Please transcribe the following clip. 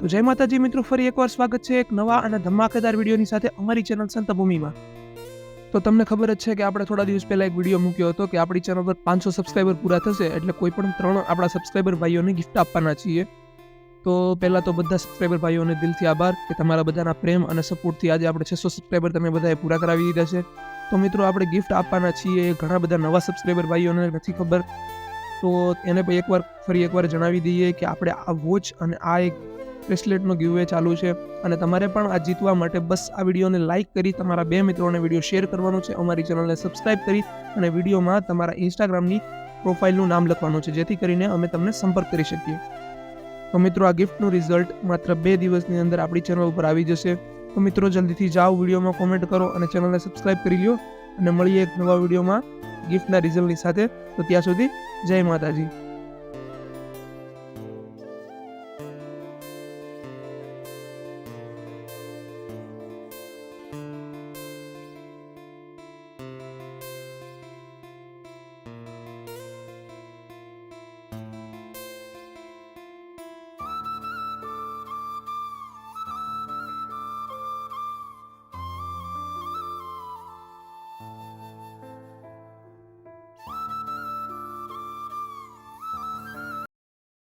તો જય માતાજી મિત્રો, ફરી એકવાર સ્વાગત છે એક નવા અને ધમાકેદાર વિડીયોની સાથે અમારી ચેનલ સંતભૂમિમાં. તો તમને ખબર જ છે કે આપણે થોડા દિવસ પહેલાં એક વીડિયો મૂક્યો હતો કે આપણી ચેનલ પર પાંચસો સબસ્ક્રાઈબર પૂરા થશે, એટલે કોઈ પણ ત્રણ આપણા સબસ્ક્રાઈબર ભાઈઓને ગિફ્ટ આપવાના છીએ. તો પહેલાં તો બધા સબસ્ક્રાઈબર ભાઈઓને દિલથી આભાર કે તમારા બધાના પ્રેમ અને સપોર્ટથી આજે આપણે છસો સબસ્ક્રાઈબર તમે બધાએ પૂરા કરાવી દીધા છે. તો મિત્રો, આપણે ગિફ્ટ આપવાના છીએ, ઘણા બધા નવા સબસ્ક્રાઈબર ભાઈઓને નથી ખબર. તો એને પણ એકવાર, ફરી એકવાર જણાવી દઈએ કે આપણે આ વોચ અને આ એક બ્રેસલેટનો ગીવે ચાલુ છે અને તમારે પણ આ જીતવા માટે બસ આ વિડીયોને લાઇક કરી, તમારા બે મિત્રોને વીડિયો શેર કરવાનો છે, અમારી ચેનલને સબસ્ક્રાઇબ કરી અને વિડીયોમાં તમારા ઇન્સ્ટાગ્રામની પ્રોફાઇલનું નામ લખવાનું છે, જેથી કરીને અમે તમને સંપર્ક કરી શકીએ. તો મિત્રો, આ ગિફ્ટનું રિઝલ્ટ માત્ર બે દિવસની અંદર આપણી ચેનલ ઉપર આવી જશે. તો મિત્રો, જલ્દીથી જાઓ, વિડીયોમાં કોમેન્ટ કરો અને ચેનલને સબસ્ક્રાઇબ કરી લો અને મળીએ એક નવા વિડીયોમાં ગિફ્ટના રિઝલ્ટની સાથે. તો ત્યાં સુધી જય માતાજી.